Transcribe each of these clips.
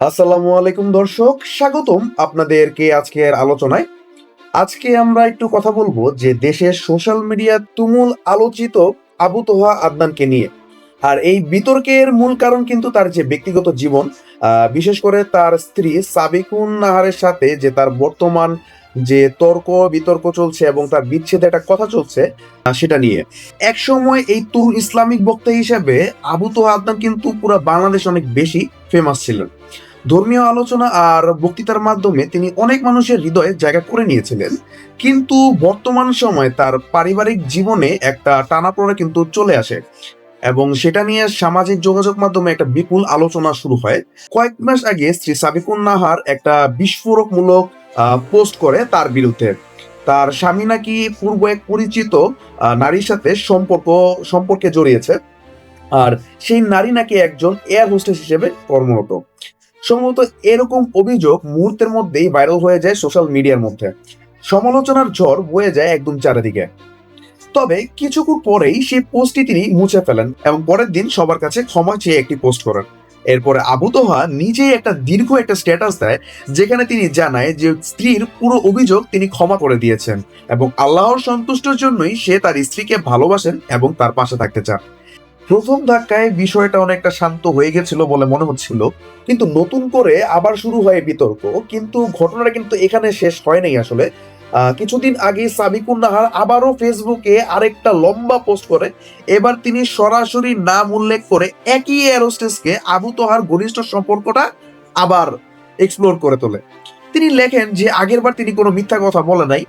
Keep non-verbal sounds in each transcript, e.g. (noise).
আসসালামু আলাইকুম দর্শক, স্বাগতম আপনাদেরকে আজকের আলোচনায়। আজকে আমরা একটু কথা বলব যে দেশের সোশ্যাল মিডিয়া তুমুল আলোচিত আবু তোহা আদনানকে নিয়ে। আর এই বিতর্কের মূল কারণ কিন্তু তার যে ব্যক্তিগত জীবন বিশেষ করে তার স্ত্রী সাবিকুন নাহারের সাথে যে তার বর্তমান যে তর্ক, বিতর্ক চলছে এবং তার বিচ্ছেদে একটা কথা চলছে সেটা নিয়ে। একসময় এই তুর ইসলামিক বক্তা হিসেবে আবু তোহা আদনান কিন্তু পুরো বাংলাদেশ অনেক বেশি ফেমাস ছিলেন। ধর্মীয় আলোচনা আর বক্তৃতার মাধ্যমে তিনি অনেক মানুষের হৃদয়ে জায়গা করে নিয়েছিলেন। কিন্তু বর্তমান সময় তার পারিবারিক জীবনে একটা টানাপোড়া কিন্তু চলে আসে এবং সেটা নিয়ে সামাজিক যোগাযোগ মাধ্যমে একটা বিপুল আলোচনা শুরু হয়। কয়েক মাস আগে শ্রী সাবিকুন নাহার একটা বিস্ফোরকমূলক পোস্ট করে তার বিরুদ্ধে। তার স্বামী নাকি পূর্ব এক পরিচিত নারীর সাথে সম্পর্ক, সম্পর্কে জড়িয়েছে। আর সেই নারী নাকি একজন এয়ার হোস্টেস হিসেবে কর্মরত। সম্ভবত এরকম অভিযোগ মুহূর্তের মধ্যেই ভাইরাল হয়ে যায় সোশ্যাল মিডিয়ার মধ্যে। সমালোচনার ঝড় বয়ে যায় একদম চারিদিকে। তবে কিছুক্ষণ পরেই সেই পোস্টটি তিনি মুছে ফেলেন এবং পরের দিন সবার কাছে ক্ষমা চেয়ে একটি পোস্ট করেন। এরপরে আবু তোহা নিজেই একটা দীর্ঘ একটা স্ট্যাটাস দেয়, যেখানে তিনি জানায় যে স্ত্রীর পুরো অভিযোগ তিনি ক্ষমা করে দিয়েছেন এবং আল্লাহর সন্তুষ্টের জন্যই সে তার স্ত্রীকে ভালোবাসেন এবং তার পাশে থাকতে চান। প্রথম ধাক্কায় বিষয়টা অনেকটা শান্ত হয়ে গেছিল বলে মনে হচ্ছিল, কিন্তু নতুন করে আবার শুরু হয় বিতর্ক, কিন্তু ঘটনাটা কিন্তু এখানে শেষ হয় নাই আসলে। কিছুদিন আগে সাবিকুন নাহার আবারও ফেসবুকে আরেকটা লম্বা পোস্ট করে, এবার তিনি সরাসরি নাম উল্লেখ করে একই এয়ারোস্টেসকে আবু তোহার ঘনিষ্ঠ সম্পর্কটা আবার এক্সপ্লোর করে তোলে। তিনি লেখেন যে আগেরবার তিনি কোনো মিথ্যা কথা বলে নাই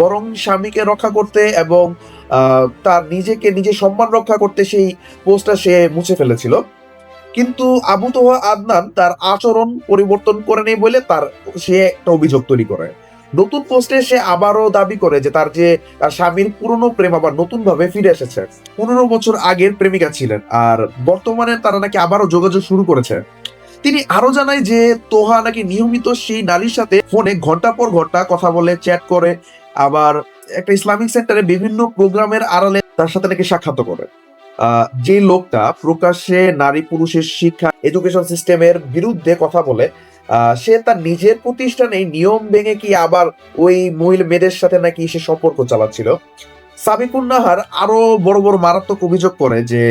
বরং স্বামীকে রক্ষা করতে এবং তার নিজেকে নিজে সম্মান রক্ষা করতে সেই পোস্টটা সে মুছে ফেলেছিল। কিন্তু আবু তোহা আদনান তার আচরণ পরিবর্তন করে নেই বলে তার, সে একটা অভিযোগ তৈরি করে। নতুন পোস্টে সে আবারও দাবি করে যে তার যে, তার স্বামীর পুরনো প্রেম আবার নতুন ভাবে ফিরে এসেছে। পনেরো বছর আগের প্রেমিকা ছিলেন, আর বর্তমানে তারা নাকি আবারও যোগাযোগ শুরু করেছে। তিনি আরও জানায় যে তোহা নাকি নিয়মিত সেই নারীর সাথে ফোনে ঘণ্টা পর ঘণ্টা কথা বলে চ্যাট করে, আবার একটা ইসলামিক সেন্টারে বিভিন্ন প্রোগ্রামের আড়ালে তার সাথে নাকি সাক্ষাৎ করে। যে লোকটা প্রকাশ্যে নারী পুরুষের শিক্ষা এডুকেশন সিস্টেমের বিরুদ্ধে কথা বলে সে তার নিজের প্রতিষ্ঠানে নিয়ম ভেঙে কি আবার ওই মহিলা মেয়েদের সাথে নাকি সে সম্পর্ক চালাচ্ছিল? সাবিকুন নাহার আরও বড় বড় মারাত্মক অভিযোগ করে যে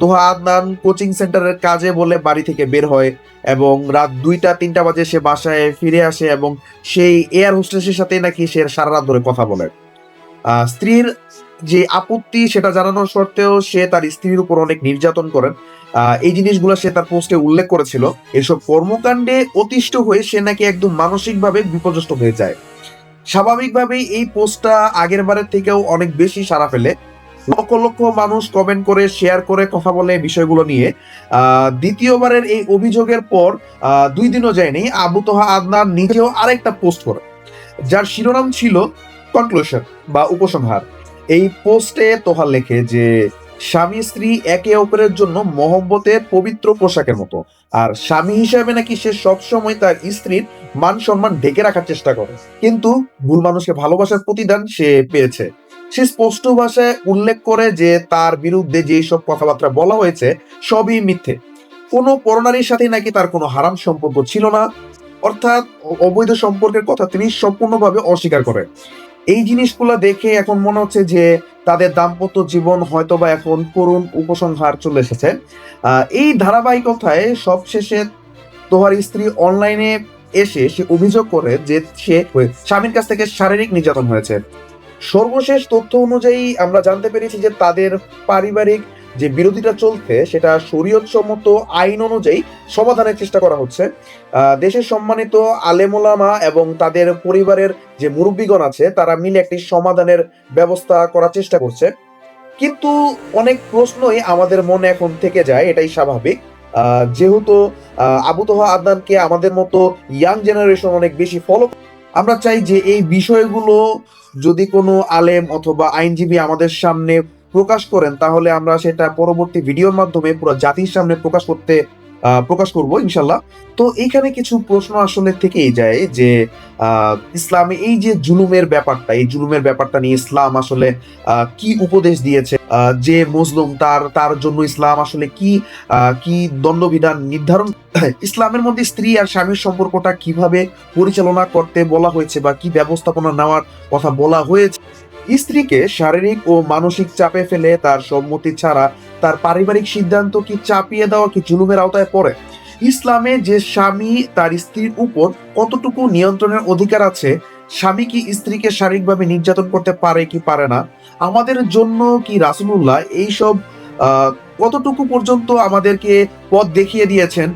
তোহা আদনান কোচিং সেন্টারের কাজে বলে বাড়ি থেকে বের হয় এবং রাত দুইটা, তিনটা বাজে সে বাসায় ফিরে আসে এবং সেই এয়ার হোস্টেসের সাথে নাকি সে সারা রাত ধরে কথা বলে। স্ত্রীর যে আপত্তি সেটা জানানোর সত্ত্বেও সে তার স্ত্রীর উপর অনেক নির্যাতন করেন। এই জিনিসগুলো সে তার পোস্টে উল্লেখ করেছিল। এসব কর্মকাণ্ডে অতিষ্ঠ হয়ে সে নাকি একদম মানসিকভাবে বিপর্যস্ত হয়ে যায়। স্বাভাবিকভাবেই এই পোস্টটা আগের বারের থেকেও অনেক বেশি সারা ফেলে। লক্ষ লক্ষ মানুষ কমেন্ট করে শেয়ার করে, কথা বলে বিষয়গুলো নিয়ে। দ্বিতীয়বারের এই অভিযোগের পর দুই দিনও যায়নি। আবু তোহা আদনান নিজেও আরেকটা পোস্ট করে, যার শিরোনাম ছিল কনক্লুশন বা উপসংহার। এই পোস্টে তোহা লেখে যে স্বামী স্ত্রী একে অপরের জন্য মহব্বতের পবিত্র পোশাকের মতো। আর স্বামী হিসাবে নাকি সে সবসময় তার স্ত্রীর মান সম্মান ঢেকে রাখার চেষ্টা করে। কিন্তু ভুল মানুষকে ভালোবাসার প্রতিদান সে পেয়েছে। সে স্পষ্ট ভাষায় উল্লেখ করে যে তার বিরুদ্ধে যেই সব কথাবার্তা বলা হয়েছে, সবই মিথ্যে। কোনো পরনারীর সাথে নাকি তার কোনো হারাম সম্পর্ক ছিল না। অর্থাৎ অবৈধ সম্পর্কের কথা তিনি সম্পূর্ণভাবে অস্বীকার করেন এই জিনিসগুলো দেখে এখন মনে হচ্ছে যে তাদের দাম্পত্য জীবন হয়তো বা এখন করুণ উপসংহার চলে এসেছে। এই ধারাবাহিকতায় সবশেষে তোহার স্ত্রী অনলাইনে এসে সে অভিযোগ করে যে সে স্বামীর কাছ থেকে শারীরিক নির্যাতন হয়েছে। সর্বশেষ তথ্য অনুযায়ী আমরা জানতে পেরেছি যে তাদের পারিবারিক যে বিরোধিতা চলছে সেটা শরীয়ত সম্মত আইন অনুযায়ী সমাধানের চেষ্টা করা হচ্ছে। দেশের সম্মানিত আলেমোলামা এবং তাদের পরিবারের যে মুরব্বীগণ আছে তারা মিলে একটি সমাধানের ব্যবস্থা করার চেষ্টা করছে। কিন্তু অনেক প্রশ্নই আমাদের মনে এখন থেকে যায় এটাই স্বাভাবিক। যেহেতু আহ, আবু তোহা আদনানকে আমাদের মতো ইয়াং জেনারেশন অনেক বেশি ফলো আমরা চাই যে এই বিষয়গুলো যদি কোনো আলেম অথবা আইনজীবী আমাদের সামনে প্রকাশ করেন, তাহলে আমরা সেটা পরবর্তী ভিডিওর মাধ্যমে পুরো জাতির সামনে প্রকাশ করতে প্রকাশ করব, ইনশাল্লাহ। তো এইখানে কিছু প্রশ্ন আসলে থেকেই যায় যে ইসলামে, এই যে জুলুমের ব্যাপারটা, এই জুলুমের ব্যাপারটা নিয়ে ইসলাম আসলে কি উপদেশ দিয়েছে যে মুসলিম তার তার জন্য ইসলাম আসলে কি কি দণ্ডবিধান নির্ধারণ, (coughs) ইসলামের মধ্যে স্ত্রী আর স্বামীর সম্পর্কটা কীভাবে পরিচালনা করতে বলা হয়েছে বা কি ব্যবস্থাপনা নেওয়ার কথা বলা হয়েছে স্ত্রীকে শারীরিক ও মানসিক চাপে ফেলে তার সম্মতি ছাড়া তার পারিবারিক সিদ্ধান্ত কি চাপিয়ে দেওয়া কি জুলুমের আওতায় পড়ে? ইসলামে যে স্বামী তার স্ত্রীর উপর কতটুকু নিয়ন্ত্রণের অধিকার আছে? স্বামী কি স্ত্রীকে শারীরিকভাবে নির্যাতন করতে পারে কি পারে না? আমাদের জন্য কি রাসুলুল্লাহ এইসব কতটুকু পর্যন্ত আমাদেরকে পথ দেখিয়ে দিয়েছেন?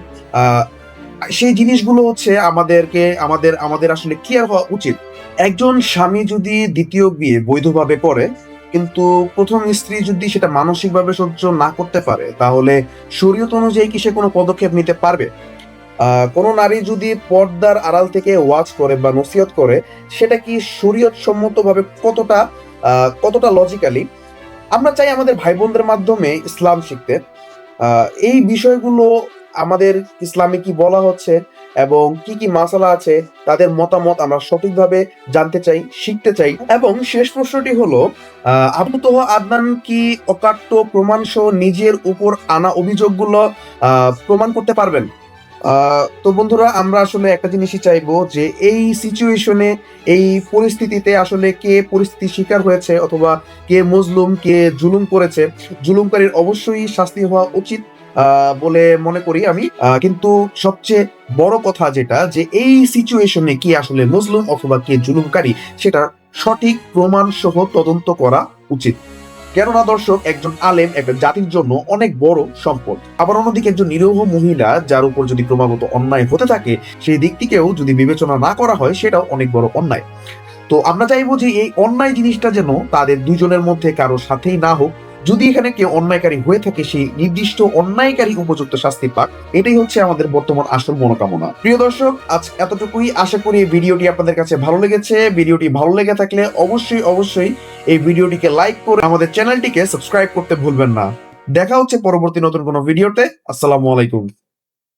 সেই জিনিসগুলো হচ্ছে আমাদেরকে, আমাদের আমাদের আসলে ক্লিয়ার হওয়া উচিত। একজন স্বামী যদি দ্বিতীয় বিয়ে বৈধভাবে করে, কিন্তু প্রথম স্ত্রী যদি সেটা মানসিকভাবে সহ্য না করতে পারে, তাহলে শরীয়ত অনুযায়ী কি সে কোনো পদক্ষেপ নিতে পারবে? কোনো নারী যদি পর্দার আড়াল থেকে ওয়াজ করে বা নসিহত করে, সেটা কি শরীয়ত সম্মতভাবে কতটা কতটা লজিক্যালি আমরা চাই আমাদের ভাই বোনদের মাধ্যমে ইসলাম শিখতে। এই বিষয়গুলো আমাদের ইসলামে কি বলা হচ্ছে? এবং কি কি মাসালা আছে তাদের মতামত আমরা সঠিকভাবে জানতে চাই, শিখতে চাই। এবং শেষ প্রশ্নটি হলো আবু তোহা আদনান কি অকাট্য প্রমাণ সহ নিজের উপর আনা অভিযোগগুলো প্রমাণ করতে পারবেন? তো বন্ধুরা, আমরা আসলে একটা জিনিসই চাইব যে এই সিচুয়েশনে এই পরিস্থিতিতে আসলে কে পরিস্থিতির শিকার হয়েছে অথবা কে মজলুম, কে জুলুম করেছে। জুলুমকারীর অবশ্যই শাস্তি হওয়া উচিত। বলে মনে করি আমি। কিন্তু সবচেয়ে বড় কথা যেটা, যে এই সিচুয়েশনে কি আসলে মুসলিম অথবা কে জুলুমকারী সেটা সঠিক প্রমাণ সহ তদন্ত করা উচিত। কেননা দর্শক, একজন আলেম, একটা জাতির জন্য অনেক বড় সম্পদ। আবার অন্যদিকে একজন নিরীহ মহিলা, যার উপর যদি ক্রমাগত অন্যায় হতে থাকে, সেই দিকটিকেও যদি বিবেচনা না করা হয়, সেটাও অনেক বড় অন্যায়। তো আমরা চাইব যে এই অন্যায় জিনিসটা যেন তাদের দুজনের মধ্যে কারও সাথেই না হোক যদি এখানে কেউ অন্যায়কারী হয়ে থাকে, সেই নির্দিষ্ট অন্যায়কারী উপযুক্ত শাস্তি পাক। এটাই হচ্ছে আমাদের বর্তমান আসল মনোকামনা। প্রিয় দর্শক, আজ এতটুকুই। আশা করি ভিডিওটি আপনাদের কাছে ভালো লেগেছে। ভিডিওটি ভালো লেগে থাকলে অবশ্যই অবশ্যই এই ভিডিওটিকে লাইক করে আমাদের চ্যানেলটিকে সাবস্ক্রাইব করতে ভুলবেন না। দেখা হচ্ছে পরবর্তী নতুন কোনো ভিডিওতে। আসসালামু আলাইকুম।